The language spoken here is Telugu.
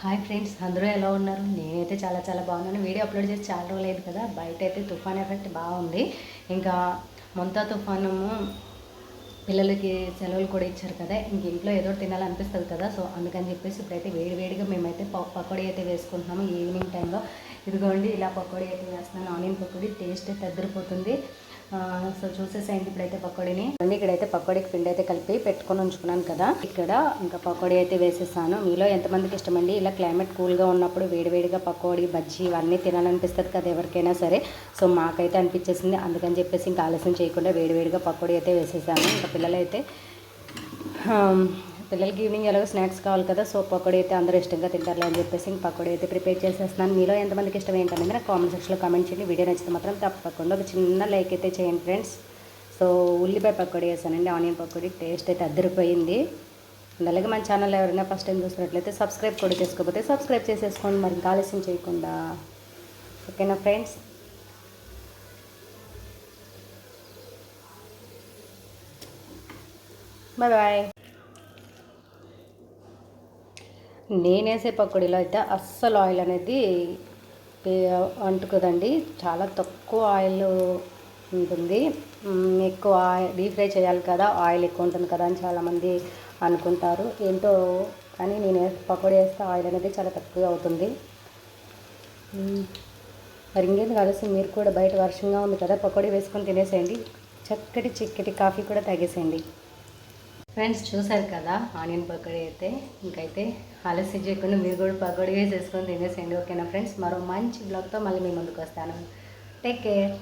హాయ్ ఫ్రెండ్స్ అందరూ ఎలా ఉన్నారు? నేనైతే చాలా చాలా బాగున్నాను. వీడియో అప్లోడ్ చేసి చాలా రోజులు కదా బయట అయితే తుఫాన్ ఎఫెక్ట్ బాగుంది ఇంకా మొంతా తుఫాను పిల్లలకి సెలవులు కూడా ఇచ్చారు కదా ఇంక ఇంట్లో ఏదో తినాలనిపిస్తుంది కదా సో అందుకని చెప్పేసి ఇప్పుడైతే వేడి వేడిగా మేమైతే ప- పకోడీ అయితే వేసుకుంటున్నాము ఈవినింగ్ టైంలో. ఇదిగోండి ఇలా పకోడీ అయితే వేస్తున్నాను ఆనియన్ పకోడీ టేస్ట్ అయితే అద్దరిపోతుంది. సో చూసేసేయండి ఇప్పుడైతే పకోడీని. అండి ఇక్కడైతే పకోడీకి పిండి అయితే కలిపి పెట్టుకొని ఉంచుకున్నాను కదా. ఇక్కడ ఇంకా పకోడీ అయితే వేసేసాను. మీలో ఎంతమందికి ఇష్టమండి? ఇలా క్లైమేట్ కూల్గా ఉన్నప్పుడు వేడివేడిగా పకోడీ బజ్జీ ఇవన్నీ తినాలనిపిస్తుంది కదా ఎవరికైనా సరే. సో మాకైతే అనిపించేసింది. అందుకని చెప్పేసి ఇంకా ఆలస్యం చేయకుండా వేడివేడిగా పకోడీ అయితే వేసేసాను. ఇంకా పిల్లలైతే పిల్లలకి ఈవినింగ్ ఎలాగో స్నాక్స్ కావాలి కదా సో పకోడీ అయితే అందరూ ఇష్టంగా తింటారులే అని చెప్పేసి ఇంక పకోడీ అయితే ప్రిపేర్ చేసేస్తున్నాను. మీలో ఎంతమందికి ఇష్టం ఏంటనేది నాకు కామెంట్ సెక్షన్లో కామెంట్ చేయండి. వీడియో నచ్చితే మాత్రం తప్పకుండా ఒక చిన్న లైక్ అయితే చేయండి ఫ్రెండ్స్ సో ఉల్లిపాయ పకోడీ వేసానండి ఆనియన్ పకోడీ. టేస్ట్ అయితే అద్దరిపోయింది. అలాగే మన ఛానల్ ఎవరైనా ఫస్ట్ టైం చూసినట్లయితే సబ్స్క్రైబ్ కూడా చేసుకోకపోతే సబ్స్క్రైబ్ చేసేసుకోండి. మరి ఆలస్యం చేయకుండా. ఓకేనా ఫ్రెండ్స్ బాయ్ బాయ్ నేనేసే పకోడీలో అయితే అస్సలు ఆయిల్ అనేది అంటుకుదండి. చాలా తక్కువ ఆయిల్ ఉంటుంది. ఎక్కువ ఆయిల్ డీప్ ఫ్రై చేయాలి కదా ఆయిల్ ఎక్కువ ఉంటుంది కదా అని చాలామంది అనుకుంటారు. ఏంటో కానీ నేను పకోడీ వేస్తే ఆయిల్ అనేది చాలా తక్కువ అవుతుంది. మరి ఇంకేంది కలిసి మీరు కూడా బయట వర్షంగా ఉంది కదా పకోడీ వేసుకొని తినేసేయండి. చక్కటి చిక్కటి కాఫీ కూడా తాగేసేయండి. ఫ్రెండ్స్ చూసారు కదా ఆనియన్ పకోడీ అయితే. ఇంకైతే ఆలస్యం చేయకుండా మీరు కూడా పకోడీ వేసేసుకొని తినేసేయండి ఓకేనా ఫ్రెండ్స్ మరో మంచి బ్లాగ్తో మళ్ళీ మీ ముందుకు వస్తాను. Take care